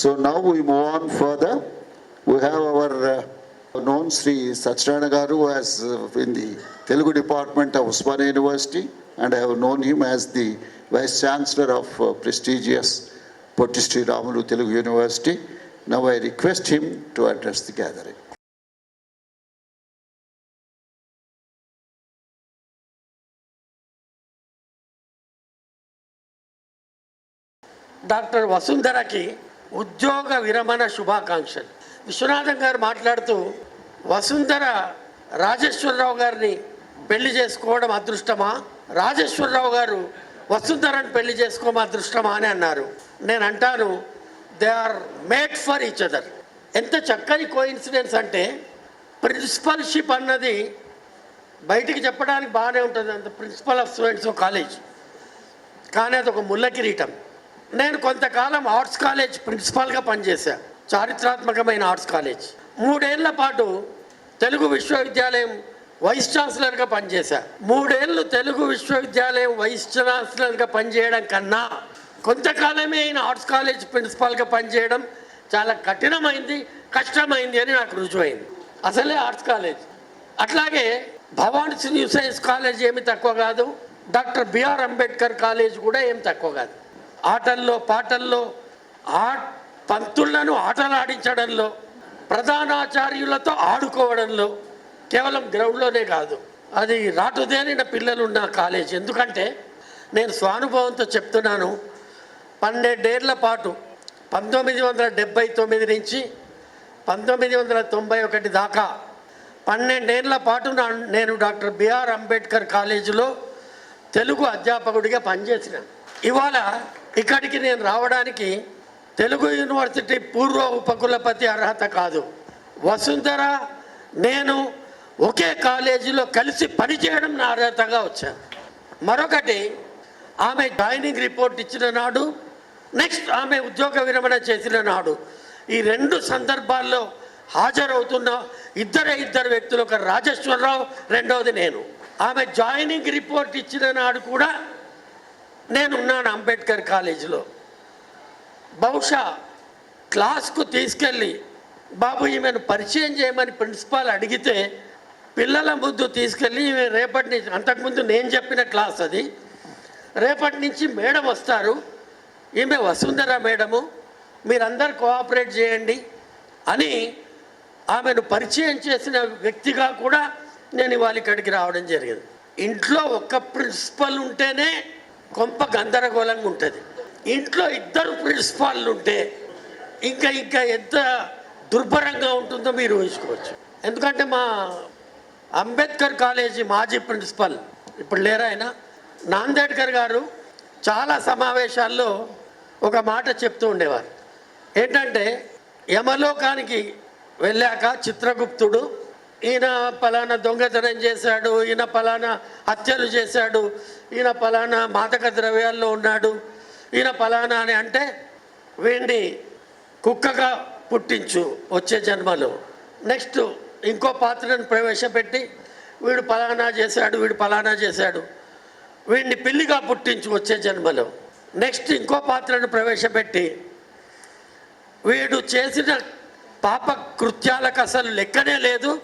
So now we move on further. We have our uh, known Sri Satchinarayana Garu as uh, in the Telugu department of Usmania University and I have known him as the Vice Chancellor of uh, prestigious Potti Sri Ramulu Telugu University. Now I request him to address the gathering. Doctor వసుంధరకి ఉద్యోగ విరమణ శుభాకాంక్షలు. విశ్వనాథం గారు మాట్లాడుతూ వసుంధర రాజేశ్వరరావు గారిని పెళ్ళి చేసుకోవడం అదృష్టమా? రాజేశ్వరరావు గారు వసుంధరని పెళ్ళి చేసుకోవడం అదృష్టమా అని అన్నారు. నేను అంటాను they are made for each other ఎంత చక్కని కోఇన్సిడెన్స్ అంటే ప్రిన్సిపల్షిప్ అన్నది బయటికి చెప్పడానికి బాగానే ఉంటుంది. అంత ప్రిన్సిపల్ ఆఫ్ స్టూడెంట్స్ కాలేజ్ కానీ అది ఒక ముళ్ళ కిరీటం. నేను కొంతకాలం ఆర్ట్స్ కాలేజ్ ప్రిన్సిపాల్గా పనిచేశాను చారిత్రాత్మకమైన ఆర్ట్స్ కాలేజ్. మూడేళ్ళ పాటు తెలుగు విశ్వవిద్యాలయం వైస్ ఛాన్సలర్గా పనిచేశా. మూడేళ్ళు తెలుగు విశ్వవిద్యాలయం వైస్ ఛాన్సలర్గా పనిచేయడం కన్నా కొంతకాలమే అయిన ఆర్ట్స్ కాలేజ్ ప్రిన్సిపాల్గా పనిచేయడం చాలా కఠినమైంది కష్టమైంది అని నాకు రుజువైంది. అసలే ఆర్ట్స్ కాలేజ్. అట్లాగే భవానీ న్యూ సైన్స్ కాలేజ్ ఏమి తక్కువ కాదు డాక్టర్ బిఆర్ అంబేద్కర్ కాలేజ్ కూడా ఏం తక్కువ కాదు. ఆటల్లో పాటల్లో ఆ పంతులను ఆటలాడించడంలో ప్రధానాచార్యులతో ఆడుకోవడంలో కేవలం గ్రౌండ్లోనే కాదు. అది రాటుదేనిన పిల్లలు ఉన్న కాలేజ్. ఎందుకంటే నేను స్వానుభవంతో చెప్తున్నాను పన్నెండేళ్ళ పాటు పంతొమ్మిది వందల డెబ్బై తొమ్మిది నుంచి పంతొమ్మిది వందల తొంభై ఒకటి దాకా పన్నెండేళ్ళ పాటు నా- నేను డాక్టర్ బిఆర్ అంబేద్కర్ కాలేజీలో తెలుగు అధ్యాపకుడిగా పనిచేసిన. ఇవాళ ఇక్కడికి నేను రావడానికి తెలుగు యూనివర్సిటీ పూర్వ ఉపకులపతి అర్హత కాదు. వసుంధర నేను ఒకే కాలేజీలో కలిసి పనిచేయడం నా అర్హతగా వచ్చాను. మరొకటి ఆమె జాయినింగ్ రిపోర్ట్ ఇచ్చిన నాడు నెక్స్ట్ ఆమె ఉద్యోగ విరమణ చేసిన నాడు ఈ రెండు సందర్భాల్లో హాజరవుతున్న ఇద్దరే ఇద్దరు వ్యక్తులు ఒక రాజేశ్వరరావు రెండవది నేను. ఆమె జాయినింగ్ రిపోర్ట్ ఇచ్చిన నాడు కూడా నేను ఉన్నాను అంబేద్కర్ కాలేజీలో. బహుశా క్లాస్కు తీసుకెళ్ళి బాబు ఈమెను పరిచయం చేయమని ప్రిన్సిపాల్ అడిగితే పిల్లల ముందు తీసుకెళ్ళి ఈమె రేపటి నుంచి అంతకుముందు నేను చెప్పిన క్లాస్ అది రేపటి నుంచి మేడం వస్తారు. ఈమె వసుంధర మేడము మీరందరు కోఆపరేట్ చేయండి అని ఆమెను పరిచయం చేసిన వ్యక్తిగా కూడా నేను ఇవాళ ఇక్కడికి రావడం జరిగింది. ఇంట్లో ఒక్క ప్రిన్సిపల్ ఉంటేనే కొంప గందరగోళంగా ఉంటుంది. ఇంట్లో ఇద్దరు ప్రిన్సిపాల్లు ఉంటే ఇంకా ఇంకా ఎంత దుర్భరంగా ఉంటుందో మీరు ఊహించుకోవచ్చు. ఎందుకంటే మా అంబేద్కర్ కాలేజీ మాజీ ప్రిన్సిపల్ ఇప్పుడు లేరా ఆయన నాందేడ్కర్ గారు చాలా సమావేశాల్లో ఒక మాట చెప్తూ ఉండేవారు. ఏంటంటే యమలోకానికి వెళ్ళాక చిత్రగుప్తుడు ఈయన పలానా దొంగతనం చేశాడు ఈయన పలానా హత్యలు చేశాడు ఈయన పలానా మాదక ద్రవ్యాల్లో ఉన్నాడు ఈయన పలానా అని అంటే వీడిని కుక్కగా పుట్టించు వచ్చే జన్మలో. నెక్స్ట్ ఇంకో పాత్రను ప్రవేశపెట్టి వీడు పలానా చేశాడు వీడు పలానా చేశాడు వీడిని పిల్లిగా పుట్టించు వచ్చే జన్మలో. నెక్స్ట్ ఇంకో పాత్రను ప్రవేశపెట్టి వీడు చేసిన పాప కృత్యాలకు అసలు లెక్కనే లేదు.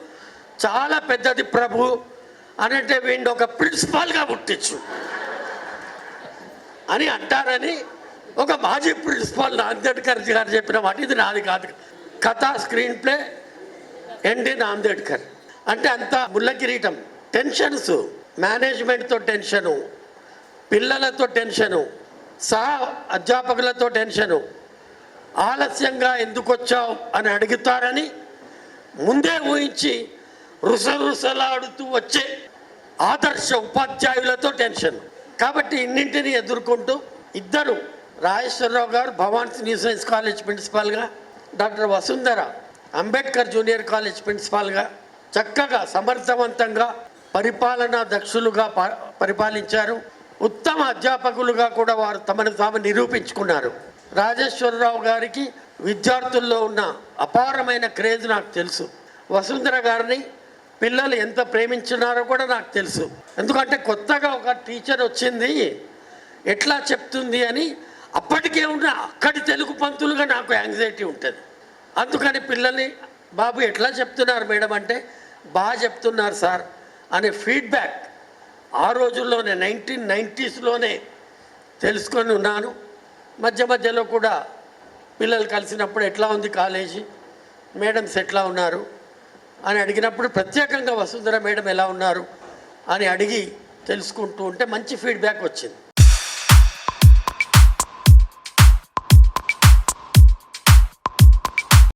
చాలా పెద్దది ప్రభు అనంటే అంటే వీడిని ఒక ప్రిన్సిపాల్గా పుట్టించు అని అంటారని ఒక మాజీ ప్రిన్సిపాల్ నాందేడ్కర్ గారు చెప్పిన మాట. ఇది నాది కాదు. కథ స్క్రీన్ ప్లే ఎన్డి నాందేడ్కర్. అంటే అంత ముళ్ళ కిరీటం. టెన్షన్స్. మేనేజ్మెంట్తో టెన్షను. పిల్లలతో టెన్షను. సహా అధ్యాపకులతో టెన్షను. ఆలస్యంగా ఎందుకు వచ్చావు అని అడుగుతారని ముందే ఊహించి రుసరుసలాడుతూ వచ్చే ఆదర్శ ఉపాధ్యాయులతో టెన్షన్. కాబట్టి ఇన్నింటిని ఎదుర్కొంటూ ఇద్దరు Rajeshwararao garu Bhavans new science college ప్రిన్సిపాల్గా doctor Vasundhara Ambedkar junior college ప్రిన్సిపాల్గా చక్కగా సమర్థవంతంగా పరిపాలనా దక్షులుగా ప- పరిపాలించారు. ఉత్తమ అధ్యాపకులుగా కూడా వారు తమను తాము నిరూపించుకున్నారు. రాజేశ్వరరావు గారికి విద్యార్థుల్లో ఉన్న అపారమైన క్రేజ్ నాకు తెలుసు. వసుంధర గారిని పిల్లలు ఎంత ప్రేమించున్నారో కూడా నాకు తెలుసు. ఎందుకంటే కొత్తగా ఒక టీచర్ వచ్చింది ఎట్లా చెప్తుంది అని అప్పటికే ఉన్న అక్కడి తెలుగు పంతులుగా నాకు యాంగ్జైటీ ఉంటుంది. అందుకని పిల్లల్ని బాబు ఎట్లా చెప్తున్నారు మేడం అంటే బాగా చెప్తున్నారు సార్ అనే ఫీడ్బ్యాక్ ఆ రోజుల్లోనే నైన్టీన్ నైంటీస్లోనే తెలుసుకొని ఉన్నాను. మధ్య మధ్యలో కూడా పిల్లలు కలిసినప్పుడు ఎట్లా ఉంది కాలేజీ మేడమ్స్ ఎట్లా ఉన్నారు అని అడిగినప్పుడు ప్రత్యేకంగా వసుంధర మేడం ఎలా ఉన్నారు అని అడిగి తెలుసుకుంటూ ఉంటే మంచి ఫీడ్బ్యాక్ వచ్చింది.